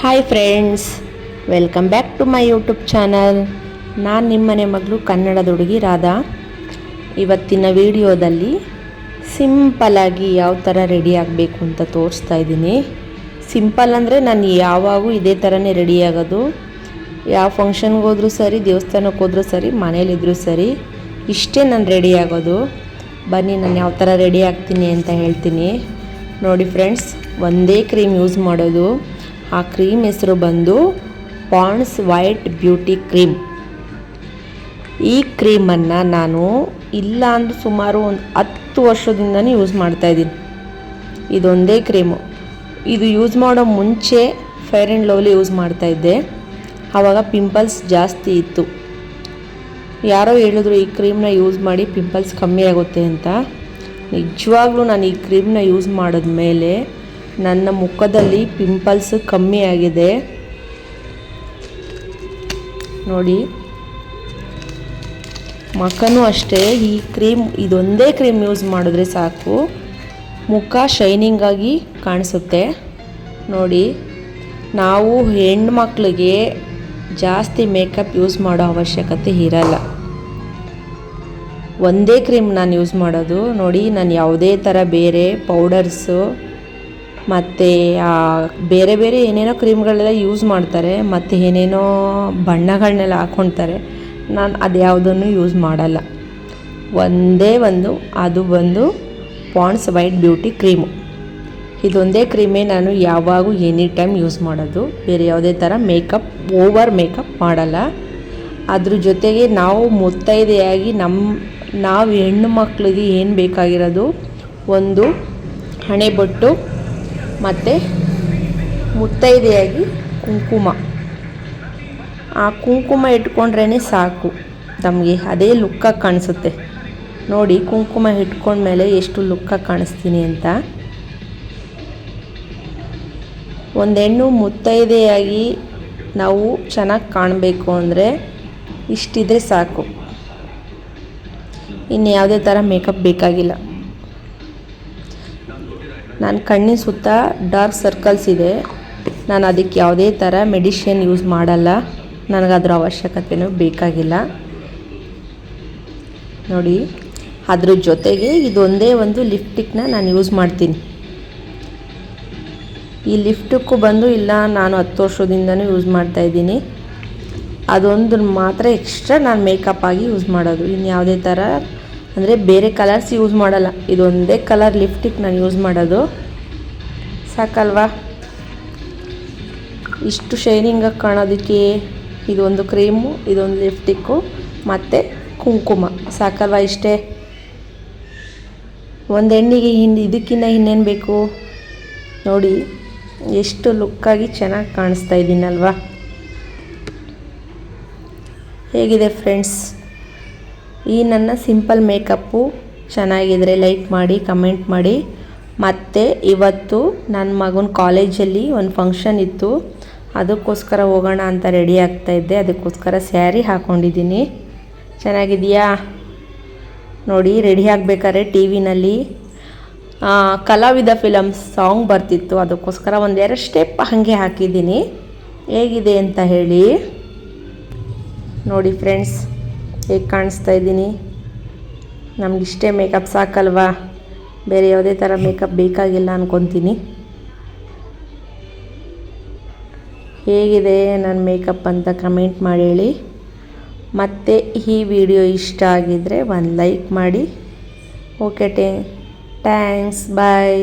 Hi friends welcome back to my YouTube channel ನಾನು ನಿಮ್ಮನೆ ಮಗಳು ಕನ್ನಡದ ಹುಡುಗಿ ರಾಧಾ. ಇವತ್ತಿನ ವಿಡಿಯೋದಲ್ಲಿ ಸಿಂಪಲಾಗಿ ಯಾವ ಥರ ರೆಡಿ ಆಗಬೇಕು ಅಂತ ತೋರಿಸ್ತಾ ಇದ್ದೀನಿ. ಸಿಂಪಲ್ ಅಂದರೆ ನಾನು ಯಾವಾಗೂ ಇದೇ ಥರನೇ ರೆಡಿ ಆಗೋದು. ಯಾವ ಫಂಕ್ಷನ್ಗೆ ಹೋದರೂ ಸರಿ, ದೇವಸ್ಥಾನಕ್ಕೆ ಹೋದರೂ ಸರಿ ಮನೇಲಿದ್ದರೂ ಸರಿ, ಇಷ್ಟೇ ನಾನು ರೆಡಿ ಆಗೋದು. ಬನ್ನಿ, ನಾನು ಯಾವ ಥರ ರೆಡಿ ಆಗ್ತೀನಿ ಅಂತ ಹೇಳ್ತೀನಿ. ನೋಡಿ ಫ್ರೆಂಡ್ಸ್ ಒಂದೇ ಕ್ರೀಮ್ ಯೂಸ್ ಮಾಡೋದು. ಆ ಕ್ರೀಮ್ ಹೆಸರು ಬಂದು ಪಾಂಡ್ಸ್ ವೈಟ್ ಬ್ಯೂಟಿ ಕ್ರೀಮ್. ಈ ಕ್ರೀಮನ್ನು ನಾನು ಇಲ್ಲ ಅಂದರೂ ಸುಮಾರು ಒಂದು ಹತ್ತು ವರ್ಷದಿಂದನೇ ಯೂಸ್ ಮಾಡ್ತಾಯಿದ್ದೀನಿ ಇದೊಂದೇ ಕ್ರೀಮು. ಇದು ಯೂಸ್ ಮಾಡೋ ಮುಂಚೆ ಫೇರ್ ಆ್ಯಂಡ್ ಲವ್ಲಿ ಯೂಸ್ ಮಾಡ್ತಾಯಿದ್ದೆ ಆವಾಗ ಪಿಂಪಲ್ಸ್ ಜಾಸ್ತಿ ಇತ್ತು. ಯಾರೋ ಹೇಳಿದ್ರು ಈ ಕ್ರೀಮ್ನ ಯೂಸ್ ಮಾಡಿ ಪಿಂಪಲ್ಸ್ ಕಮ್ಮಿ ಆಗುತ್ತೆ ಅಂತ. ನಿಜವಾಗ್ಲೂ ನಾನು ಈ ಕ್ರೀಮ್ನ ಯೂಸ್ ಮಾಡಿದ್ಮೇಲೆ ನನ್ನ ಮುಖದಲ್ಲಿ ಪಿಂಪಲ್ಸ್ ಕಮ್ಮಿ ಆಗಿದೆ. ನೋಡಿ. ಮುಖನೂ ಅಷ್ಟೇ, ಈ ಕ್ರೀಮ್ ಇದೊಂದೇ ಕ್ರೀಮ್ ಯೂಸ್ ಮಾಡಿದ್ರೆ ಸಾಕು. ಮುಖ ಶೈನಿಂಗಾಗಿ ಕಾಣಿಸುತ್ತೆ. ನೋಡಿ, ನಾವು ಹೆಣ್ಮಕ್ಳಿಗೆ ಜಾಸ್ತಿ ಮೇಕಪ್ ಯೂಸ್ ಮಾಡೋ ಅವಶ್ಯಕತೆ ಇರಲ್ಲ. ಒಂದೇ ಕ್ರೀಮ್ ನಾನು ಯೂಸ್ ಮಾಡೋದು. ನೋಡಿ, ನಾನು ಯಾವುದೇ ಥರ ಬೇರೆ ಪೌಡರ್ಸು ಮತ್ತು ಬೇರೆ ಬೇರೆ ಏನೇನೋ ಕ್ರೀಮ್ಗಳೆಲ್ಲ ಯೂಸ್ ಮಾಡ್ತಾರೆ, ಮತ್ತು ಏನೇನೋ ಬಣ್ಣಗಳನ್ನೆಲ್ಲ ಹಾಕ್ಕೊಳ್ತಾರೆ ನಾನು ಅದು ಯಾವುದನ್ನು ಯೂಸ್ ಮಾಡಲ್ಲ. ಒಂದೇ ಒಂದು, ಅದು ಬಂದು ಪಾಂಡ್ಸ್ ವೈಟ್ ಬ್ಯೂಟಿ ಕ್ರೀಮು ಇದೊಂದೇ ಕ್ರೀಮೇ ನಾನು ಯಾವಾಗೂ ಎನಿ ಟೈಮ್ ಯೂಸ್ ಮಾಡೋದು. ಬೇರೆ ಯಾವುದೇ ಥರ ಮೇಕಪ್, ಓವರ್ ಮೇಕಪ್ ಮಾಡಲ್ಲ. ಅದ್ರ ಜೊತೆಗೆ ನಾವು ಮುತ್ತೈದೆಯಾಗಿ ನಮ್ಮ ನಾವು ಹೆಣ್ಣು ಮಕ್ಕಳಿಗೆ ಏನು ಬೇಕಾಗಿರೋದು? ಒಂದು ಹಣೆಬೊಟ್ಟು ಮತ್ತು ಮುತ್ತೈದೆಯಾಗಿ ಕುಂಕುಮ. ಆ ಕುಂಕುಮ ಇಟ್ಕೊಂಡ್ರೇ ಸಾಕು. ನಮಗೆ ಅದೇ ಲುಕ್ಕಾಗಿ ಕಾಣಿಸುತ್ತೆ. ನೋಡಿ, ಕುಂಕುಮ ಇಟ್ಕೊಂಡ್ಮೇಲೆ ಎಷ್ಟು ಲುಕ್ಕಾಗಿ ಕಾಣಿಸ್ತೀನಿ ಅಂತ. ಒಂದು ಹೆಣ್ಣು ಮುತ್ತೈದೆಯಾಗಿ ನಾವು ಚೆನ್ನಾಗಿ ಕಾಣಬೇಕು ಅಂದರೆ ಇಷ್ಟಿದ್ರೆ ಸಾಕು. ಇನ್ನು ಯಾವುದೇ ಥರ ಮೇಕಪ್ ಬೇಕಾಗಿಲ್ಲ. ನನ್ನ ಕಣ್ಣಿನ ಸುತ್ತ ಡಾರ್ಕ್ ಸರ್ಕಲ್ಸ್ ಇದೆ. ನಾನು ಅದಕ್ಕೆ ಯಾವುದೇ ಥರ ಮೆಡಿಷನ್ ಯೂಸ್ ಮಾಡಲ್ಲ. ನನಗದ್ರ ಅವಶ್ಯಕತೆಯೂ ಬೇಕಾಗಿಲ್ಲ. ನೋಡಿ, ಅದ್ರ ಜೊತೆಗೆ ಇದೊಂದೇ ಒಂದು ಲಿಫ್ಟಿಕ್ನ ನಾನು ಯೂಸ್ ಮಾಡ್ತೀನಿ. ಈ ಲಿಫ್ಟಕ್ಕೂ ಬಂದು ಇಲ್ಲ, ನಾನು ಹತ್ತು ವರ್ಷದಿಂದನೂ ಯೂಸ್ ಮಾಡ್ತಾಯಿದ್ದೀನಿ ಅದೊಂದು ಮಾತ್ರ ಎಕ್ಸ್ಟ್ರಾ ನಾನು ಮೇಕಪ್ ಆಗಿ ಯೂಸ್ ಮಾಡೋದು. ಇನ್ಯಾವುದೇ ಥರ ಅಂದರೆ ಬೇರೆ ಕಲರ್ಸ್ ಯೂಸ್ ಮಾಡಲ್ಲ. ಇದೊಂದೇ ಕಲರ್ ಲಿಪ್ಸ್ಟಿಕ್ ನಾನು ಯೂಸ್ ಮಾಡೋದು. ಸಾಕಲ್ವಾ? ಇಷ್ಟು ಶೈನಿಂಗಾಗಿ ಕಾಣೋದಕ್ಕೆ ಇದೊಂದು ಕ್ರೀಮು ಇದೊಂದು ಲಿಫ್ಟಿಕ್ಕು ಮತ್ತು ಕುಂಕುಮ. ಸಾಕಲ್ವಾ ಇಷ್ಟೇ? ಒಂದು ಹೆಣ್ಣಿಗೆ ಹಿಂದೆ ಇದಕ್ಕಿಂತ ಇನ್ನೇನು ಬೇಕು? ನೋಡಿ, ಎಷ್ಟು ಲುಕ್ಕಾಗಿ ಚೆನ್ನಾಗಿ ಕಾಣಿಸ್ತಾ ಇದ್ದೀನಲ್ವಾ ಹೇಗಿದೆ ಫ್ರೆಂಡ್ಸ್ ಈ ನನ್ನ ಸಿಂಪಲ್ ಮೇಕಪ್ಪು ಚೆನ್ನಾಗಿದ್ರೆ ಲೈಕ್ ಮಾಡಿ, ಕಮೆಂಟ್ ಮಾಡಿ. ಮತ್ತು ಇವತ್ತು ನನ್ನ ಮಗನ ಕಾಲೇಜಲ್ಲಿ ಒಂದು ಫಂಕ್ಷನ್ ಇತ್ತು. ಅದಕ್ಕೋಸ್ಕರ ಹೋಗೋಣ ಅಂತ ರೆಡಿ ಆಗ್ತಾಯಿದ್ದೆ ಅದಕ್ಕೋಸ್ಕರ ಸ್ಯಾರಿ ಹಾಕ್ಕೊಂಡಿದ್ದೀನಿ ಚೆನ್ನಾಗಿದೆಯಾ ನೋಡಿ ರೆಡಿ ಆಗಬೇಕಾದ್ರೆ ಟಿ ವಿನಲ್ಲಿ ಕಲಾವಿದ ಫಿಲಮ್ ಸಾಂಗ್ ಬರ್ತಿತ್ತು. ಅದಕ್ಕೋಸ್ಕರ ಒಂದೆರಡು ಸ್ಟೆಪ್ ಹಾಗೆ ಹಾಕಿದ್ದೀನಿ. ಹೇಗಿದೆ ಅಂತ ಹೇಳಿ. ನೋಡಿ ಫ್ರೆಂಡ್ಸ್ ಹೇಗೆ ಕಾಣಿಸ್ತಾ ಇದ್ದೀನಿ? ನಮಗಿಷ್ಟೇ ಮೇಕಪ್ ಸಾಕಲ್ವಾ? ಬೇರೆ ಯಾವುದೇ ಥರ ಮೇಕಪ್ ಬೇಕಾಗಿಲ್ಲ ಅಂದ್ಕೊತೀನಿ ಹೇಗಿದೆ ನನ್ನ ಮೇಕಪ್ ಅಂತ ಕಮೆಂಟ್ ಮಾಡಿ ಹೇಳಿ. ಮತ್ತು ಈ ವಿಡಿಯೋ ಇಷ್ಟ ಆಗಿದ್ದರೆ ಒಂದು ಲೈಕ್ ಮಾಡಿ. Okay tea thanks bye